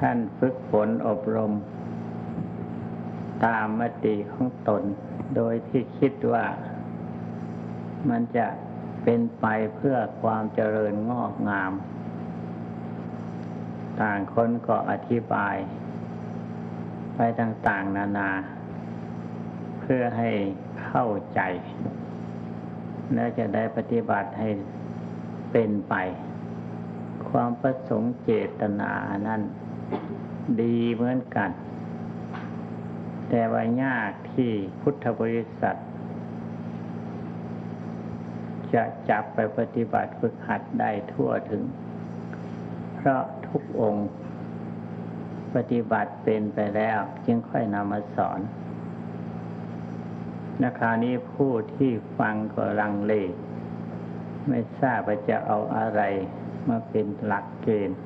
ท่านฝึกฝนอบรม ตามมติของตน โดยที่คิดว่ามันจะเป็นไปเพื่อความเจริญงอกงาม ต่างคนก็อธิบาย ไปต่างๆ นานา เพื่อให้เข้าใจ แล้วจะได้ปฏิบัติให้เป็นไป ความประสงค์เจตนานั้น ดีเหมือนกัน แต่ว่ายากที่พุทธบริษัท จะจับไปปฏิบัติฝึกหัดได้ทั่วถึง เพราะทุกองค์ ปฏิบัติเป็นไปแล้วจึงค่อยนำมาสอนนาคานี้ผู้ที่ฟังก็ลังเล ไม่ทราบว่าจะเอาอะไรมาเป็นหลักเกณฑ์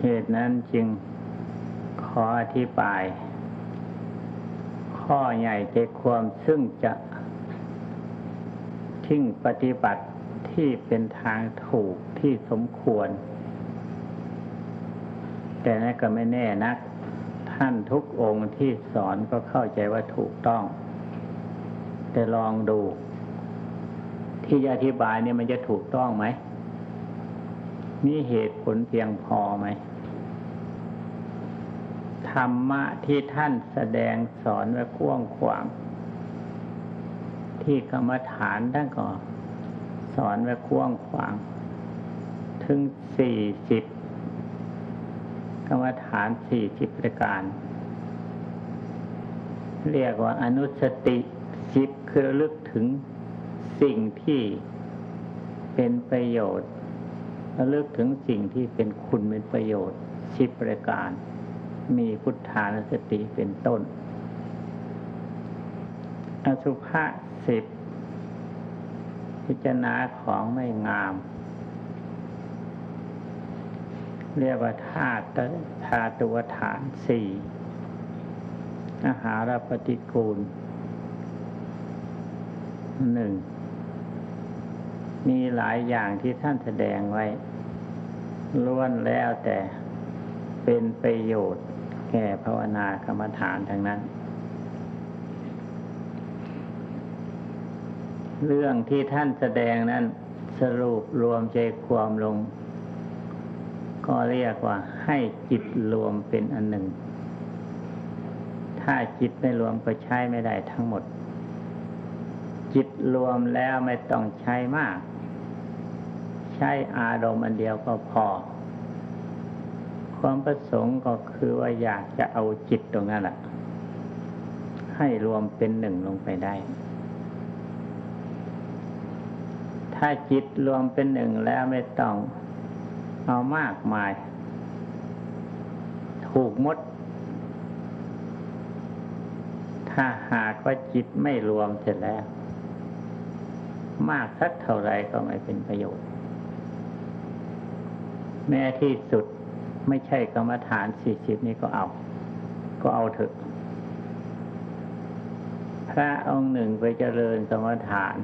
เหตุนั้นจึงขออธิบาย ข้อใหญ่ใจความซึ่งจะทิ้งปฏิบัติที่เป็นทางถูกที่สมควร แต่นั่นก็ไม่แน่นัก ท่านทุกองค์ที่สอนก็เข้าใจว่าถูกต้อง แต่ลองดู ที่จะอธิบายเนี่ยมันจะถูกต้องไหมมีเหตุผลเพียงพอไหม ธรรมะที่ท่านแสดงสอนไว้กว้างขวาง ที่กรรมฐานท่านก็สอนไว้กว้างขวาง ถึงสี่สิบกรรมฐานสี่สิบประการ เรียกว่าอนุสติสิบคือระลึกถึงสิ่งที่เป็นประโยชน์ระลึกถึงสิ่งที่เป็นคุณเป็นประโยชน์สิบประการ มีพุทธานุสติเป็นต้น อสุภะสิบพิจารณาของไม่งาม เรียกว่าธาตุธาตุวฐานสี่อาหารปฏิกูลหนึ่งมีหลายอย่างที่ท่านแสดงไว้ล้วนแล้วแต่เป็นประโยชน์ แก่ภาวนากรรมฐานทั้งนั้น เรื่องที่ท่านแสดงนั้นสรุปรวมใจความลง ก็เรียกว่าให้จิตรวมเป็นอันหนึ่ง ถ้าจิตไม่รวมก็ใช้ไม่ได้ทั้งหมด จิตรวมแล้วไม่ต้องใช้มาก ใช้อารมณ์อันเดียวก็พอ ความประสงค์ก็คือว่าอยากจะเอาจิตตรงนั้นแหละให้รวมเป็นหนึ่งลงไปได้ ถ้าจิตรวมเป็นหนึ่งแล้วไม่ต้องเอามากมาย ถูกมด ถ้าหากว่าจิตไม่รวมเสร็จแล้ว มากสักเท่าไรก็ไม่เป็นประโยชน์ แม้ที่สุด ไม่ใช่กรรมฐานสี่สิบนี้ก็เอา ก็เอาเถอะ พระองค์หนึ่งไปเจริญกรรมฐาน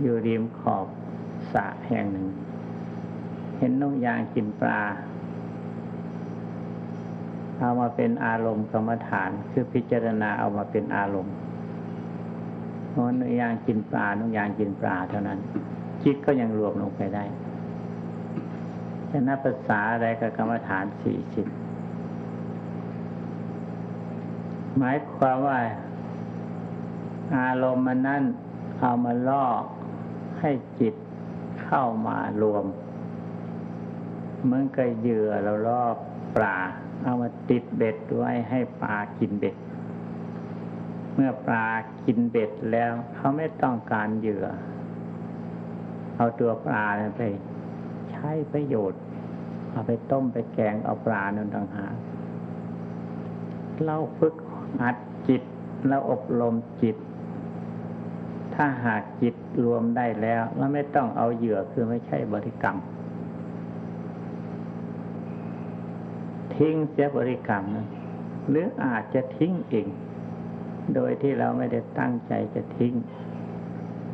อยู่ริมขอบสระแห่งหนึ่ง เห็นนกยางกินปลา เอามาเป็นอารมณ์กรรมฐาน คือพิจารณาเอามาเป็นอารมณ์เพราะนกยางกินปลานกยางกินปลาเท่านั้น จิตก็ยังรวมลงไปได้ จะนับภาษาอะไรกับกรรมฐานสี่สิบหมายความว่า อารมณ์มันนั้นเอามาล่อให้จิตเข้ามารวมเหมือนกับเหยื่อเราล่อปลาเอามาติดเบ็ดไว้ให้ปลากินเบ็ด เมื่อปลากินเบ็ดแล้ว เขาไม่ต้องการเหยื่อ เอาตัวปลาไป ใช้ประโยชน์ เอาไปต้มไปแกงเอาปลานั่นต่างหากเราฝึกอัดจิตเราอบรมจิต ถ้าหากจิตรวมได้แล้วเราไม่ต้องเอาเหยื่อคือไม่ใช่บริกรรม ทิ้งเสียบริกรรมนะหรืออาจจะทิ้งเองโดยที่เราไม่ได้ตั้งใจจะทิ้ง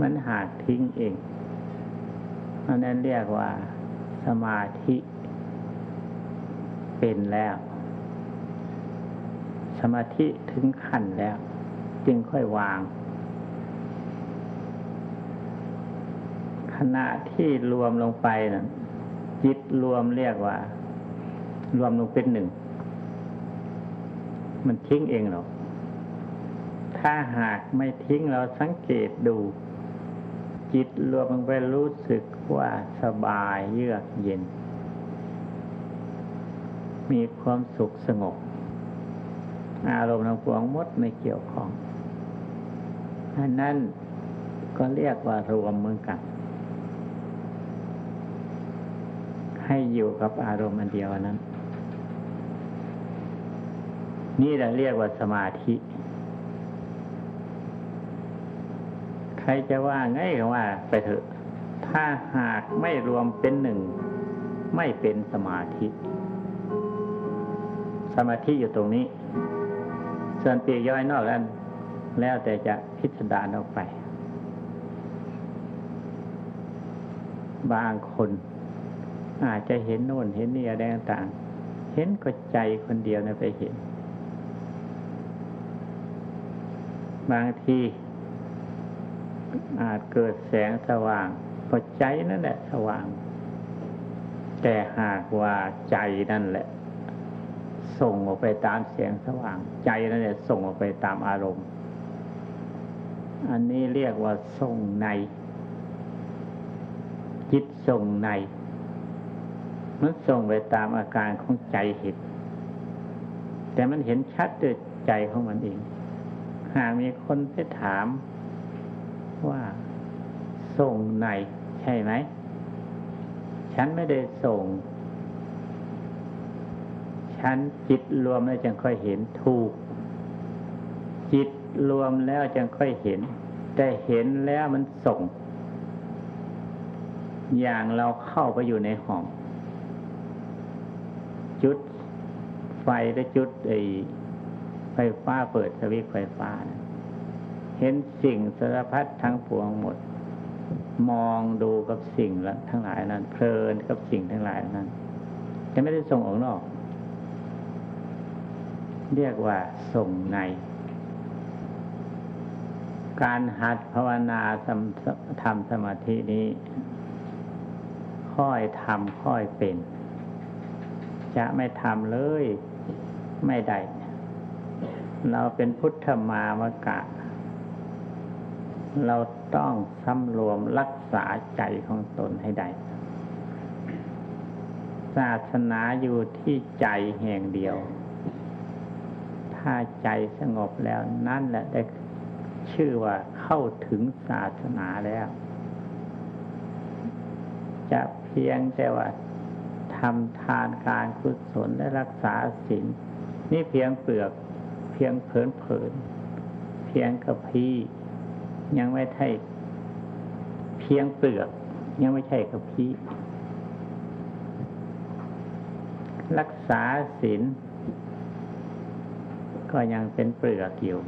มันหากทิ้งเองอันนั้นเรียกว่า สมาธิ เป็นแล้ว สมาธิถึงขั้นแล้ว จึงค่อยวาง ขณะที่รวมลงไปนะจิตรวมเรียกว่า รวมลงเป็นหนึ่ง มันทิ้งเองหรอกถ้าหากไม่ทิ้งเราสังเกตดู จิตรวมลงไปรู้สึกว่าสบายเยือกเย็น มีความสุขสงบ อารมณ์ทั้งปวงมดไม่เกี่ยวข้องอันนั้นก็เรียกว่ารวมมือกัน ให้อยู่กับอารมณ์อันเดียวนั้น นี่เราเรียกว่าสมาธิ ใค รจะว่าไงก็ว่าไปเถอะ ถ้าหากไม่รวมเป็นหนึ่ง ไม่เป็นสมาธิ สมาธิอยู่ตรงนี้ ส่วนปีกย่อยนอกนั้นแล้วแต่จะพิสดารออกไป บางคนอาจจะเห็นโน่นเห็นนี่อะไรต่างๆ เห็นก็ใจคนเดียวนะไปเห็น บางที อาจเกิดแสงสว่างก็ใจนั่นแหละสว่าง แต่หากว่าใจนั่นแหละ ส่งออกไปตามแสงสว่าง ใจนั่นแหละส่งออกไปตามอารมณ์ อันนี้เรียกว่าส่งใน จิตส่งใน มันส่งไปตามอาการของใจเห็นแต่มันเห็นชัดด้วยใจของมันเอง หากมีคนไปถาม ว่าส่งในใช่ไหม ฉันไม่ได้ส่ง ฉันจิตรวมแล้วจึงค่อยเห็นถูก จิตรวมแล้วจึงค่อยเห็น แต่เห็นแล้วมันส่ง อย่างเราเข้าไปอยู่ในห้อง จุดไฟและจุดไอไฟฟ้าเปิดสวิตช์ไฟฟ้านะ เห็นสิ่งสารพัดทั้งปวงหมด มองดูกับสิ่งละทั้งหลายนั้น เพลินกับสิ่งทั้งหลายนั้นจะไม่ได้ส่งออกนอก เรียกว่าส่งใน การหัดภาวนาทำสมาธินี้ ค่อยทำค่อยเป็น จะไม่ทำเลยไม่ได้ เราเป็นพุทธมามกะ เราต้องสำรวมรักษาใจของตนให้ได้ ศาสนาอยู่ที่ใจแห่งเดียว ถ้าใจสงบแล้วนั่นแหละได้ชื่อว่าเข้าถึงศาสนาแล้ว จะเพียงแต่ว่าทำทานการกุศลและรักษาศีลนี่เพียงเปลือก เพียงเผินเผินเพียงกระพี้ ยังไม่ใช่เพียงเปลือก ยังไม่ใช่กระพี้รักษาศีลก็ยังเป็นเปลือกอยู่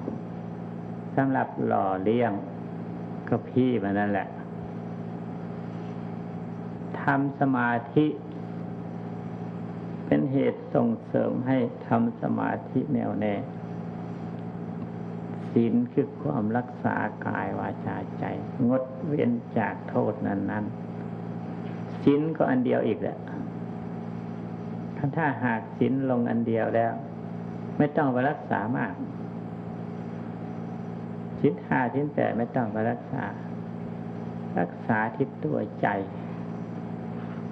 สำหรับหล่อเลี้ยงกระพี้มันนั่นแหละทำสมาธิ เป็นเหตุส่งเสริมให้ทำสมาธิแนวแน่ ศีลคือความรักษากายวาจาใจ งดเว้นจากโทษนั้นนั้นศีลก็อันเดียวอีกแหละถ้าหากศีลลงอันเดียวแล้ว ไม่ต้องไปรักษามากชิ้นห้าชิ้นแปดไม่ต้องไปรักษา รักษาที่ตัวใจ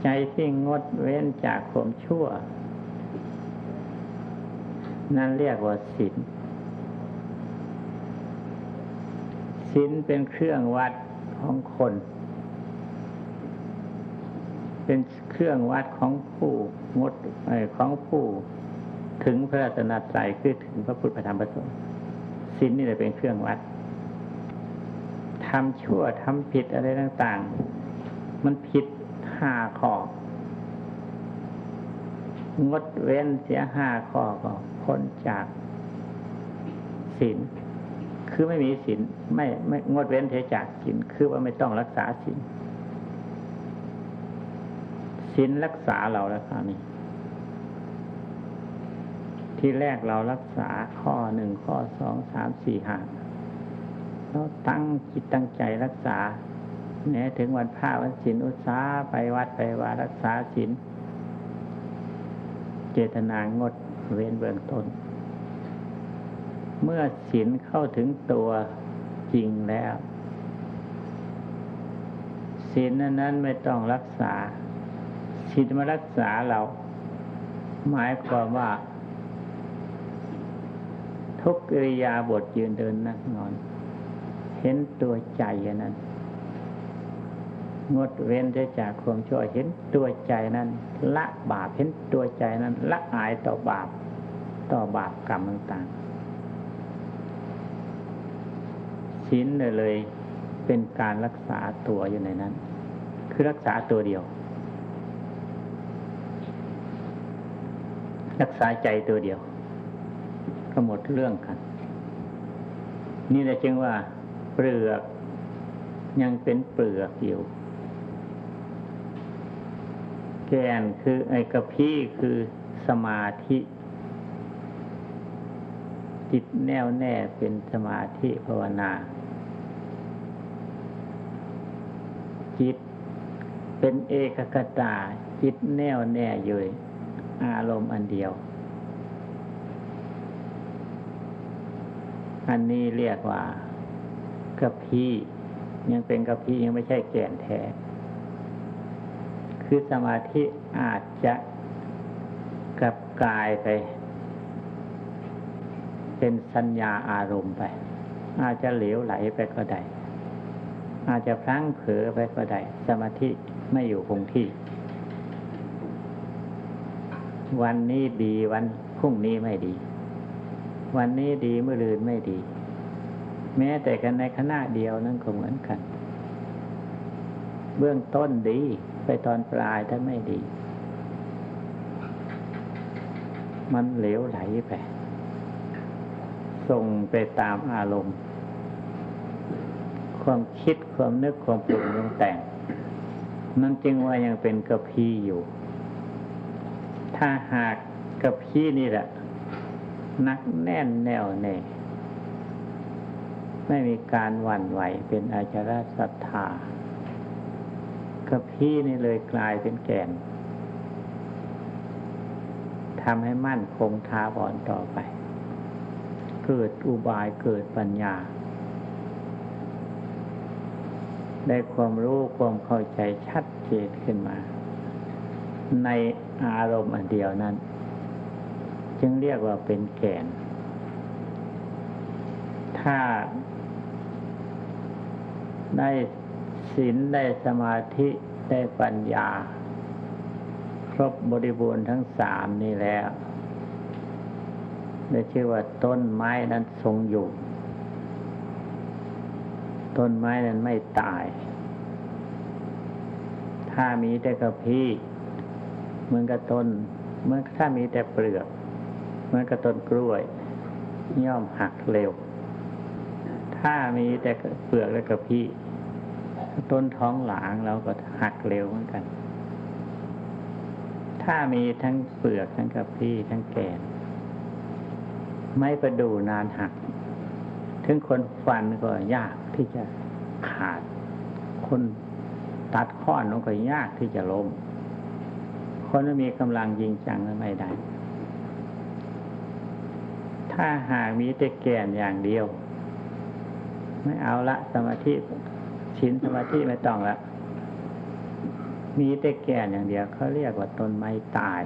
ใจที่งดเว้นจากความชั่ว นั่นเรียกว่าศีล ศีลเป็นเครื่องวัดของคน เป็นเครื่องวัดของผู้งดของผู้ถึงพระรัตนตรัยคือถึงพระพุทธธรรมประสงค์ศีลนี่แหละเป็นเครื่องวัดทำชั่วทำผิดอะไรต่างๆ มันผิดห้าข้องดเว้นเสียห้าข้อก็พ้นจากศีล คือไม่มีศีลไม่ไม่งดเว้นเสียจากศีลคือว่าไม่ต้องรักษาศีลศีลรักษาเราแล้วคราวนี้ ที่แรกเรารักษาข้อหนึ่งข้อสองสามสี่ห้าเราตั้งจิตตั้งใจรักษาแม้ถึงวันพระวันศีลอุตสาไปวัดไปว่ารักษาศีลเจตนางดเว้นเบื้องต้น เมื่อศีลเข้าถึงตัวจริงแล้วศีลนั้นนั้นไม่ต้องรักษาศีลมารักษาเรา หมายความว่า ทุกกิริยาบทยืนเดินนั่งนอน เห็นตัวใจนนั้นงดเว้นได้จากความชั่วเห็นตัวใจนั้น ละบาปเห็นตัวใจนั้น ละอายต่อบาป ต่อบาปกรรมต่างๆ ศีลเลยเป็นการรักษาตัวอยู่ในนั้น คือรักษาตัวเดียว รักษาใจตัวเดียว ก็หมดเรื่องกัน นี่แหละจึงว่า เปลือกยังเป็นเปลือกอยู่ แกนคือไอ้กระพี้คือสมาธิ จิตแน่วแน่เป็นสมาธิภาวนา จิต เป็นเอกกตาจิตแน่วแน่อยู่อารมณ์อันเดียว อันนี้เรียกว่ากระพี้ยังเป็นกระพี้ยังไม่ใช่แก่นแท้ คือสมาธิอาจจะกลับกลายไป เป็นสัญญาอารมณ์ไป อาจจะเหลวไหลไปก็ได้อาจจะพลั้งเผลอไปก็ได้สมาธิ ไม่อยู่คงที่ วันนี้ดีวันพรุ่งนี้ไม่ดี วันนี้ดีเมื่อลืนไม่ดี แม้แต่กันในขณะเดียวนั่นก็เหมือนกัน เบื้องต้นดี ไปตอนปลายถ้าไม่ดี มันเหลวไหลไปส่งไปตามอารมณ์ ความคิดความนึกความปรุงแต่ง นั่นจึงว่ายังเป็นกระพีอยู่ ถ้าหากกระพีนี่แหละนักแน่นแน่วแน่ไม่มีการหวั่นไหวเป็นอาจารศรัทธากระพีนี่เลยกลายเป็นแก่นทำให้มั่นคงท้าบอนต่อไป เกิดอุบายเกิดปัญญา ได้ความรู้ความเข้าใจชัดเจนขึ้นมา ในอารมณ์อันเดียวนั้น จึงเรียกว่าเป็นแก่น ถ้าได้ศีลได้สมาธิได้ปัญญา ครบบริบูรณ์ทั้งสามนี่แล้วได้ชื่อว่าต้นไม้นั้นทรงอยู่ ต้นไม้นั้นไม่ตาย ถ้ามีแต่กระพี้เหมือนกับต้นเมื่อถ้ามีแต่เปลือกเหมือนกับต้นกล้วย ย่อมหักเร็ว ถ้ามีแต่เปลือกและกระพี้ต้นท้องหลางเราก็หักเร็วเหมือนกัน ถ้ามีทั้งเปลือกทั้งกระพี้ทั้งแกน ไม่ประดูนานหัก ถึงคนฟันก็ยาก ที่จะขาด คนตัดข้อนลงก็ยากที่จะล้ม คนไม่มีกำลังยิงจังไม่ได้ ถ้าหากมีแต่แกนอย่างเดียว ไม่เอาละสมาธิชินสมาธิไม่ต้องละมีแต่แก่นอย่างเดียวเขาเรียกว่าต้นไม้ตาย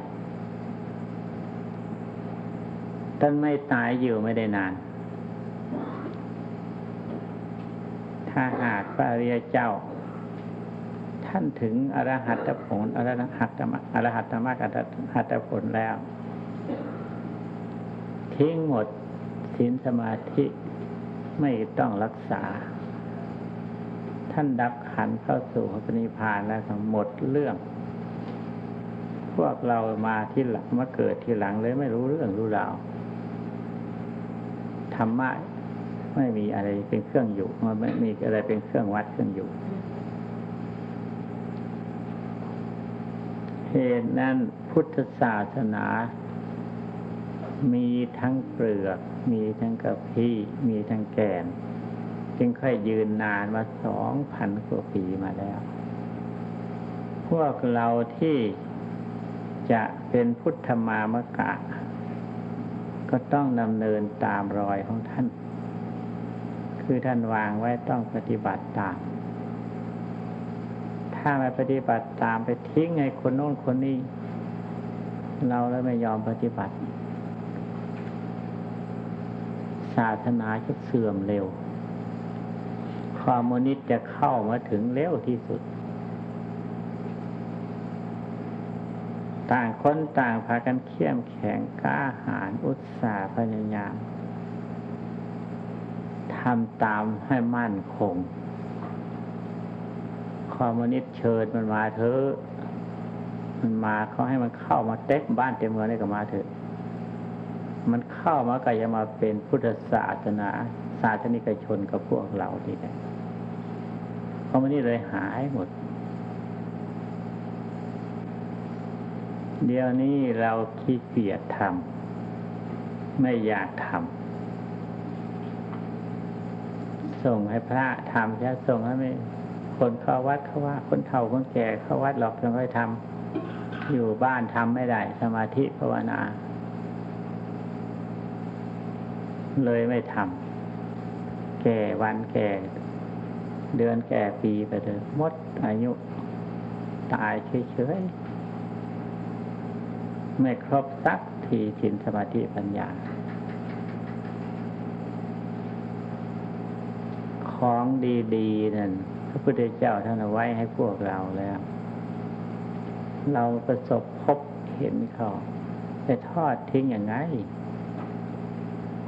ต้นไม้ตายอยู่ไม่ได้นาน ถ้าหากพระเรียเจ้า ท่านถึงอรหัตผลอรหัตธรรมอรหัตธรรมอรหัตผลแล้ว ทิ้งหมดศีลสมาธิไม่ต้องรักษา ท่านดับขันเข้าสู่พระนิพพานแล้วหมดเรื่อง พวกเรามาที่หลังมาเกิดที่หลังเลยไม่รู้เรื่องรู้ราวธรรมะ ไม่มีอะไรเป็นเครื่องอยู่มันไม่มีอะไรเป็นเครื่องวัดเครื่องอยู่เหตุนั้นพุทธศาสนา มีทั้งเปลือก มีทั้งกระพี้มีทั้งแกนจึงค่อยยืนนานมาสองพันกว่าปีมาแล้ว พวกเราที่จะเป็นพุทธมามกะ ก็ต้องดำเนินตามรอยของท่าน คือท่านวางไว้ต้องปฏิบัติตาม ถ้าไม่ปฏิบัติตามไปทิ้งไงคนโน้นคนนี้ เราแล้วไม่ยอมปฏิบัติ ศาสนาจะเสื่อมเร็ว คอมมิวนิสต์จะเข้ามาถึงเร็วที่สุด ต่างคนต่างพากันเข้มแข็งกล้าหาญอุตสาห์พยายาม ทำตามให้มั่นคง คอมมิวนิสต์เชิญมันมาเถอะมันมาเขาให้มันเข้ามาเต็มบ้านเต็มเมืองได้ก็มาเถอะ มันเข้ามาก็จะมาเป็นพุทธศาสนา ศาสนิกชนกับพวกเราทีนี้คอมมิวนิสต์เลยหายหมด เดี๋ยวนี้เราขี้เกียจทำไม่อยากทำ ส่งให้พระทำแค่ส่งให้คนเข้าวัดเข้าว่าคนเฒ่าคนแก่เข้าวัดหรอกยังค่อยทำอยู่บ้านทำไม่ได้ สมาธิภาวนา เลยไม่ทำแก่วันแก่ เดือนแก่ปีไปเลยหมดอายุ ตายเฉยๆไม่ครบสักทีถินสมาธิปัญญา ของ ดีๆนั่นพระพุทธเจ้าท่านเอาไว้ให้พวกเราแล้ว เราประสบพบเห็นเขาไปทอดทิ้งอย่างไง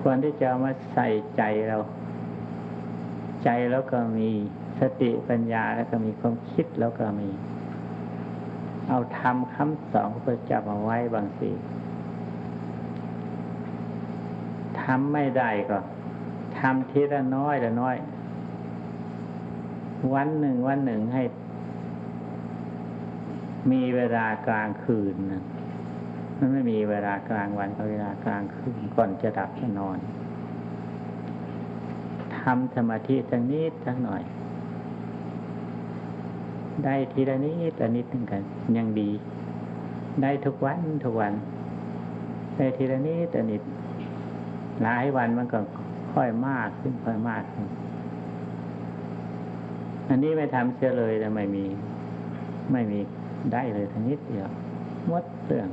ควรที่จะมาใส่ใจเรา ใจแล้วก็มีสติปัญญาแล้วก็มีความคิดแล้วก็มี เอาทำคำสอนพระพุทธเจ้ามาไว้บางสิทำไม่ได้ก็ทำทีละน้อยละน้อย วันหนึ่งวันหนึ่งให้ มีเวลากลางคืนนะมันไม่มีเวลากลางวันกับเวลากลางคืนก่อนจะดับจะนอนทำสมาธิสักนิดสักหน่อย ได้ทีละนิดละนิดหนึ่งกัน ยังดี ได้ทุกวันทุกวัน ได้ทีละนิดละนิด หลายวันมันก็ค่อยมากขึ้นค่อยมากขึ้น อันนี้ไม่ทำเชื่อเลยแต่ไม่มี ไม่มีได้เลยทันิดเดียวหมดเรื่อง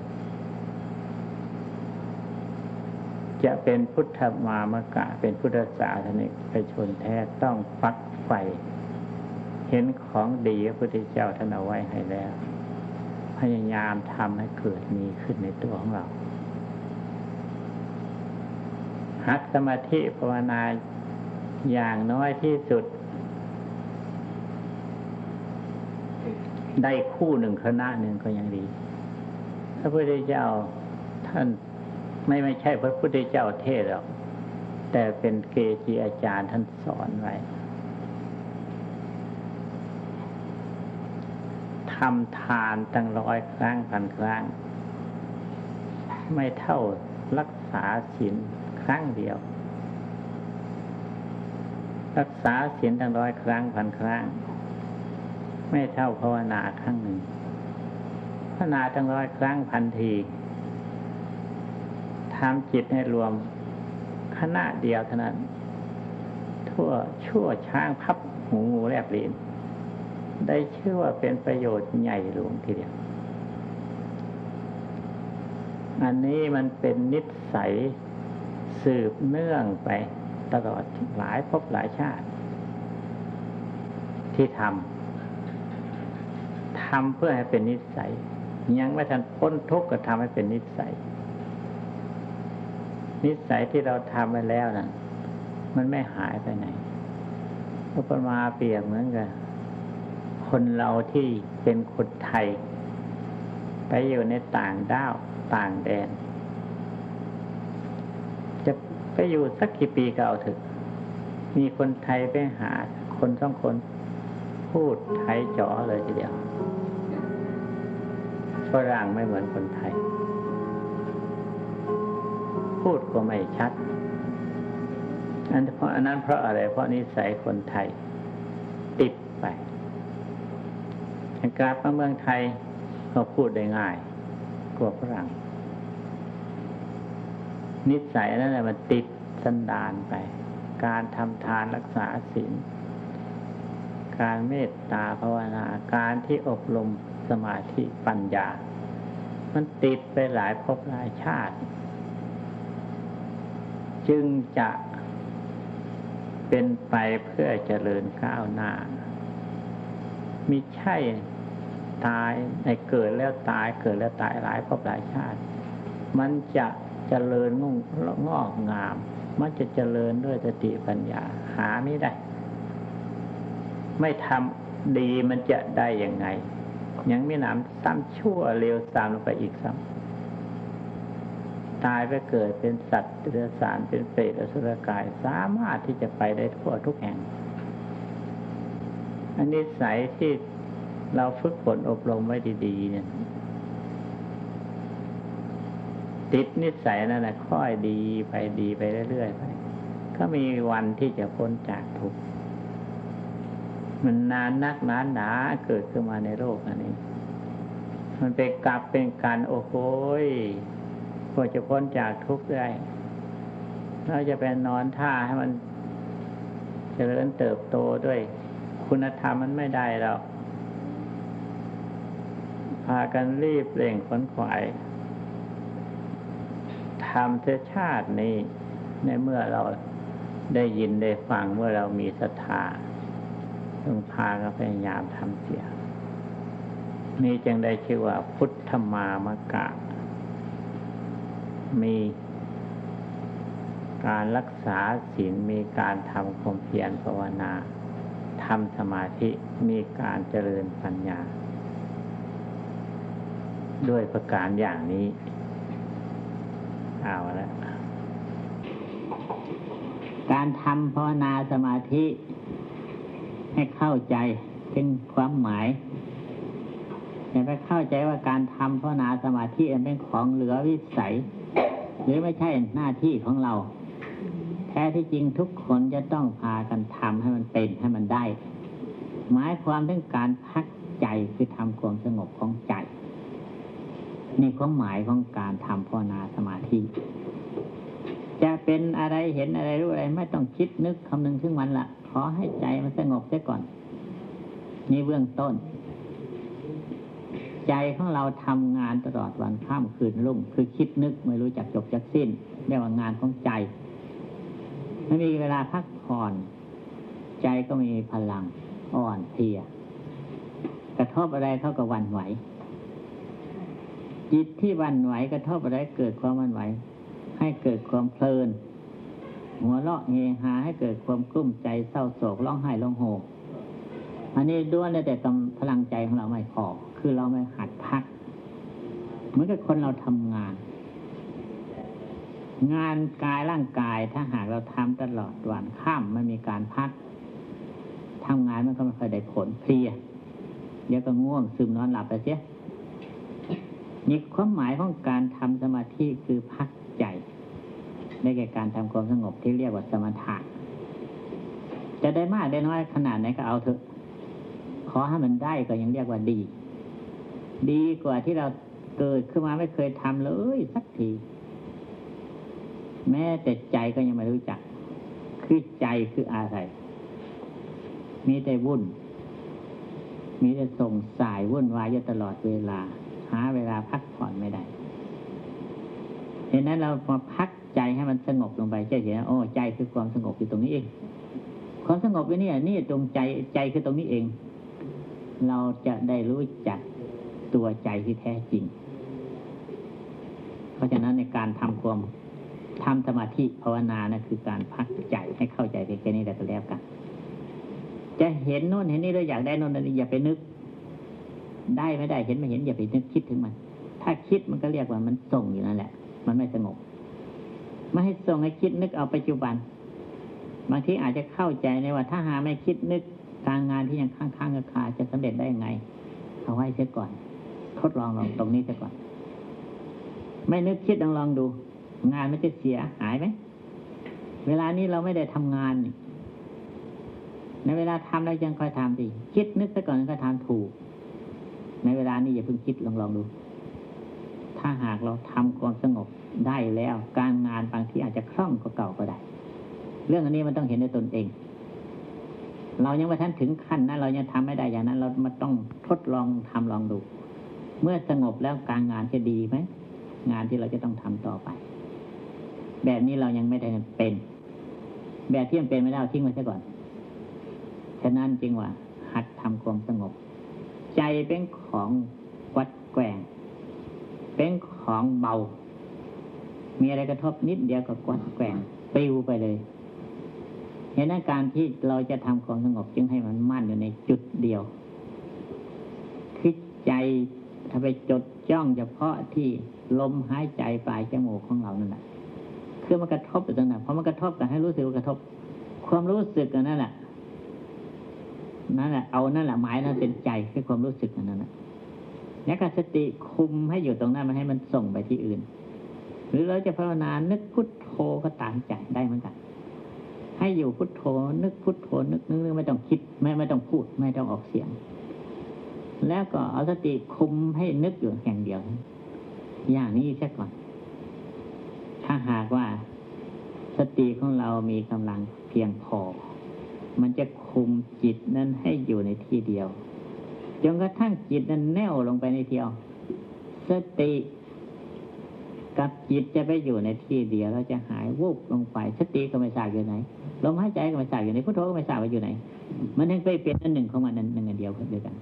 จะเป็นพุทธมามกะ เป็นพุทธศาสนิกชนแท้ต้องฟักไฟ เห็นของดีพระพุทธเจ้าท่านเอาไว้ให้แล้ว พยายามทำให้เกิดมีขึ้นในตัวของเราหัดสมาธิภาวนาอย่างน้อยที่สุด ได้คู่หนึ่งคณะหนึ่งก็ยังดี พระพุทธเจ้าท่านไม่ไม่ใช่พระพุทธเจ้าเทศหรอกแต่เป็นเกจิอาจารย์ท่านสอนไว้ทำทานตั้งร้อยครั้งพันครั้ง ไม่เท่ารักษาศีลครั้งเดียว รักษาศีลตั้งร้อยครั้งพันครั้ง ไม่เท่าภาวนาครั้งหนึ่งภาวนาตั้งร้อยครั้งพันทีทำจิตให้รวมคณะเดียวเท่านั้น ทั่วชั่วช้างพับหูงูแลบลิ้นได้ชื่อว่าเป็นประโยชน์ใหญ่หลวงทีเดียว อันนี้มันเป็นนิสัยสืบเนื่องไปตลอดหลายภพหลายชาติ ที่ทำ ทำเพื่อให้เป็นนิสัย ยังไม่ทันพ้นทุกข์ก็ทำให้เป็นนิสัย นิสัยที่เราทำไปแล้วนะ่ะ มันไม่หายไปไหนอุปมาเปรียบเหมือนกับคนเราที่เป็นคนไทย ไปอยู่ในต่างด้าวต่างแดน จะไปอยู่สักกี่ปีก็เอาถึงมีคนไทยไปหาคนสองคนพูดไทยจ๋อเลยทีเดียว ฝรั่งไม่เหมือนคนไทย พูดก็ไม่ชัดอันเพราะอันนั้นเพราะอะไร เพราะนิสัยคนไทย ติดไปกลับมาเมืองไทยก็พูดได้ง่ายกว่าฝรั่ง นิสัยนั่นแหละมันติดสันดานไป การทำทานรักษาศีลการเมตตาภาวนา การที่อบรม สมาธิปัญญา มันติดไปหลายภพหลายชาติ จึงจะเป็นไปเพื่อเจริญก้าวหน้ามิใช่ตายในเกิดแล้วตายเกิดแล้วตายหลายภพหลายชาติ มันจะเจริญงงงอกงาม มันจะเจริญด้วยสติปัญญาหาไม่ได้ ไม่ทำดีมันจะได้ยังไง ยังไม่นำซ้ำชั่วเร็วตามลงไปอีกซ้ำตายไปเกิดเป็นสัตว์เดรัจฉานเป็นเปรตอสุรกายสามารถที่จะไปได้ทั่วทุกแห่งอันนี้สายที่เราฝึกฝนอบรมไว้ดีๆเนี่ยติดนิสัยนั่นแหละค่อยดีไปดีไปเรื่อยๆไป ก็มีวันที่จะพ้นจากทุกข์ มันนานนักนานหนาเกิดขึ้นมาในโลกอันนี้ มันเป็นกลับเป็นการโอ้โหพอจะพ้นจากทุกข์ได้เราจะไปนอนท่าให้มันเจริญเติบโตด้วย คุณธรรมมันไม่ได้หรอกพากันรีบเร่งขนขวายทำเสชาตินี้ ในเมื่อเราได้ยินได้ฟังเมื่อเรามีศรัทธา งพากันพยายามทำเสีย นี่จึงได้ชื่อว่า พุทธมามกะ มีการรักษาศีลมีการทำความเพียรภาวนาทำสมาธิมีการเจริญปัญญา ด้วยประการอย่างนี้ เอาละการทำภาวนาสมาธิ ให้เข้าใจถึงความหมายอย่าไปเข้าใจว่าการทำภาวนาสมาธิเป็นของเหลือวิสัย หรือไม่ใช่หน้าที่ของเรา แท้ที่จริงทุกคนจะต้องพากันทำให้มันเป็นให้มันได้ หมายความถึงการพักใจคือทำความสงบของใจนี่ความหมายของการทำภาวนาสมาธิ จะเป็นอะไรเห็นอะไรรู้อะไร ไม่ต้องคิดนึกคำนึงถึงมันละขอให้ใจมันสงบเสียก่อนนี่เบื้องต้น ใจของเราทำงานตลอดวันข้ามคืนรุ่ง คือคิดนึกไม่รู้จักจบจักสิ้นเรียกว่างานของใจ ไม่มีเวลาพักผ่อน ใจก็มีพลังอ่อนเพลียกระทบอะไรเท่ากับวันไหวจิตที่วันไหวกระทบอะไรเกิดความวันไหว ให้เกิดความเพลิน หัวเราะเฮฮาให้เกิดความกลุ้มใจเศร้าโศกร้องไห้ร้องโหกอันนี้ด้วนแต่กำพลังใจของเราไม่พอคือเราไม่หัดพักเหมือนกับคนเราทำงาน งานกายร่างกายถ้าหากเราทำตลอดวันข้ามไม่มีการพักทำงานมันก็ไม่ค่อยได้ผลเพลียเดี๋ยวก็ง่วงซึมนอนหลับไปเสียนี่ความหมายของการทำสมาธิคือพัก ได้แก่การทำความสงบที่เรียกว่าสมถะจะได้มากได้น้อยขนาดไหนก็เอาเถอะ ขอให้มันได้ก็ยังเรียกว่าดี ดีกว่าที่เราเกิดขึ้นมาไม่เคยทำเลย สักที แม้แต่ใจก็ยังไม่รู้จัก คือใจคืออะไร มีแต่วุ่น มีแต่ส่งสายวุ่นวายอยู่ตลอดเวลา หาเวลาพักผ่อนไม่ได้เห็นนั้นเรามาพัก ใจให้มันสงบลงไปจะเห็นโอ้ใจคือความสงบอยู่ตรงนี้เองความสงบอยู่นี่นี่ตรงใจใจคือตรงนี้เอง เราจะได้รู้จักตัวใจที่แท้จริง เพราะฉะนั้นในการทำความทำสมาธิภาวนานะคือการพักใจให้เข้าใจแค่นี้แล้วก็แล้วกัน จะเห็นโน่นเห็นนี่เราอยากได้โน่นนี่อย่าไปนึก ได้ไม่ได้เห็นไม่เห็นอย่าไปนึกคิดถึงมัน ถ้าคิดมันก็เรียกว่ามันส่งอยู่นั่นแหละ มันไม่สงบ ไม่ให้ส่งให้คิดนึกเอาปัจจุบัน บางทีอาจจะเข้าใจในว่าถ้าหาไม่คิดนึกการงานที่ยังค้างๆคาจะสำเร็จได้ยังไง เอาไว้เสียก่อน ทดลองลองตรงนี้เสียก่อน ไม่นึกคิดลองลองดู งานมันจะเสียหายไหม เวลานี้เราไม่ได้ทำงานในเวลาทำเรายังคอยทำดิคิดนึกซะก่อนก็ทำถูก ในเวลานี้อย่าเพิ่งคิดลองลองดู ถ้าหากเราทำความสงบ ได้แล้ว การงานบางทีอาจจะคล่องกว่าเก่าก็ได้ เรื่องอันนี้มันต้องเห็นในตนเอง เรายังไม่ทันถึงขั้นนั้นเรายังทำไม่ได้อย่างนั้น เรามาต้องทดลองทำลองดู เมื่อสงบแล้วการงานจะดีไหมงานที่เราจะต้องทำต่อไป แบบนี้เรายังไม่ได้เป็น แบบที่มันเป็นไม่ได้ทิ้งไว้ซะก่อนฉะนั้นจึงว่า หัดทำความสงบ ใจเป็นของวัดแกว่งเป็นของเบา มีอะไรกระทบนิดเดียวก็กวัดแกว่งปลิวไปเลยเห็นอาการที่เราจะทำความสงบจึงให้มันมั่นอยู่ในจุดเดียวคือใจถ้าไปจดจ้องเฉพาะที่ลมหายใจปลายจมูกของเรานั่นแหละคือมันกระทบอยู่ตรงนั้นพอมันกระทบกันให้รู้สึกว่ากระทบ ความรู้สึกกันนั่นแหละนั่นแหละเอานั่นแหละหมายนั้นเป็นใจคือความรู้สึกนนั้นแหละแล้วก็สติคุมให้อยู่ตรงนั้นมันให้มันส่งไปที่อื่น หรือเราจะภาวนานึกพุทโธก็ตามใจได้เหมือนกัน ให้อยู่พุทโธ นึกพุทโธนึกนึกนึกไม่ต้องคิด ไม่ไม่ต้องพูด ไม่ต้องออกเสียง แล้วก็เอาสติคุมให้นึกอยู่แห่งเดียว อย่างนี้แค่ก่อน ถ้าหากว่าสติของเรามีกำลังเพียงพอ มันจะคุมจิตนั้นให้อยู่ในที่เดียวจนกระทั่งจิตนั้นแน่วลงไปในเดียว สติ กับจิตจะไปอยู่ในที่เดียวเราจะหายวูบลงไปสติก็ไม่ทราบอยู่ไหนลมหายใจก็ไม่ทราบอยู่ไหนพุทโธก็ไม่ทราบว่าอยู่ไหน มันยังไปเป็นอันหนึ่งของมันอันหนึ่งอันเดียวเดียวกัน